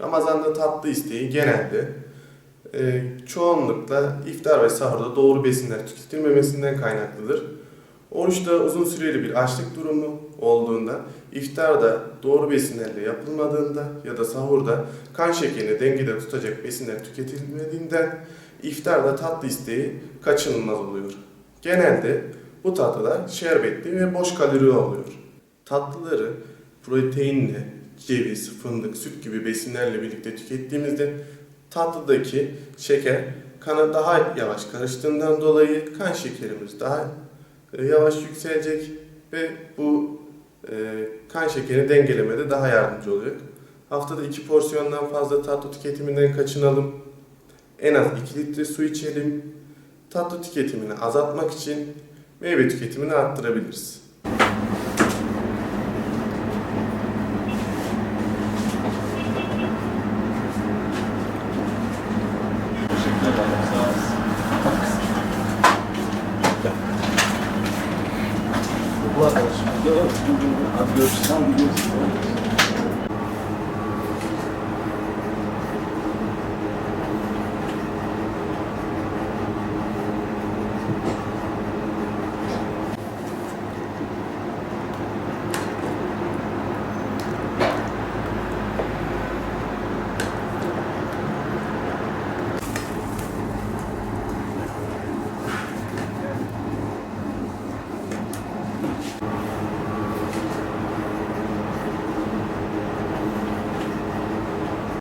Ramazan'da tatlı isteği genelde e, çoğunlukla iftar ve sahurda doğru besinler tüketilmemesinden kaynaklıdır. Oruçta uzun süreli bir açlık durumu olduğunda, iftarda doğru besinlerle yapılmadığında ya da sahurda kan şekerini dengede tutacak besinler tüketilmediğinden iftarda tatlı isteği kaçınılmaz oluyor. Genelde bu tatlıda şerbetli ve boş kalori oluyor. Tatlıları proteinle, ceviz, fındık, süt gibi besinlerle birlikte tükettiğimizde tatlıdaki şeker kana daha yavaş karıştığından dolayı kan şekerimiz daha e, yavaş yükselecek ve bu e, kan şekerini dengelemede daha yardımcı olacak. Haftada iki porsiyondan fazla tatlı tüketiminden kaçınalım. En az 2 litre su içelim. Tatlı tüketimini azaltmak için meyve tüketimini arttırabiliriz. Bu arkadaşım. Abi görüşürüz. Abi görüşürüz.